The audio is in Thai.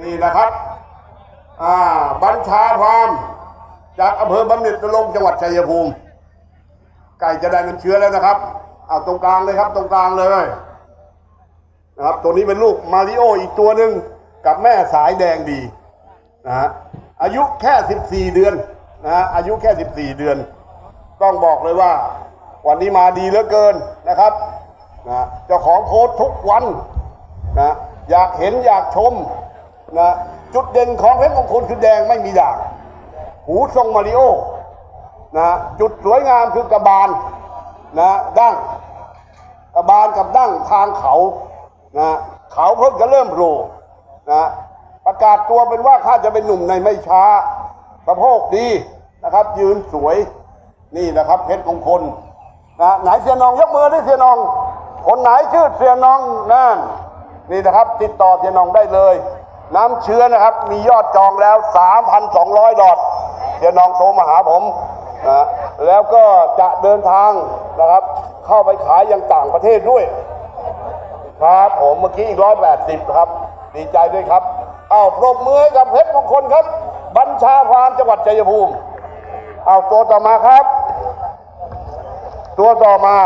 นี่นะครับอ่าบัญชาพรามจากอำเภอบำเหน็จนรงค์จังหวัดชัยภูมิ ไก่จะได้น้ำเชื้อแล้วนะครับเอาตรงกลางเลยครับตรงกลางเลยนะครับตัวนี้เป็นลูกมาริโออีกตัวหนึ่งกับแม่สายแดงดีนะฮะอายุแค่ 14 เดือนนะฮะอายุแค่ 14 เดือน ต้องบอกเลยว่า วันนี้มาดีเหลือเกินนะครับนะเจ้าของโพสทุกวันนะอยากเห็นอยากชม นะจุดเด่นของเพชรมงคลคือแดงไม่มีด่าง หูทรงมาริโอนะจุดสวยงามคือกระบาลนะดั้งกระบาลกับดั้งทางเขานะเขาเพิ่งจะเริ่มโผล่นะประกาศตัวเป็นว่าข้าจะเป็นหนุ่มในไม่ช้าสะโพกดีนะครับ ยืนสวยนี่นะครับเพชรมงคลนะไหนเสียนองยกมือได้เสียนอง คนไหนชื่อเสียนองนั่นนี่นะครับ ติดต่อเสียนองได้เลย น้ำเชื้อนะครับ มียอดจองแล้ว 3,200 ดอทเสียนองโทรมาหาผมนะแล้วก็จะเดินทางนะครับ เข้าไปขายยังต่างประเทศด้วย ครับผมเมื่อกี้อีกร้อยแปดสิบครับ ดีใจด้วยครับเอาปรบมือกับเพชรมงคลครับ บัญชาพรามจังหวัดชัยภูมิ เอาตัวต่อมาครับ ตัวต่อมา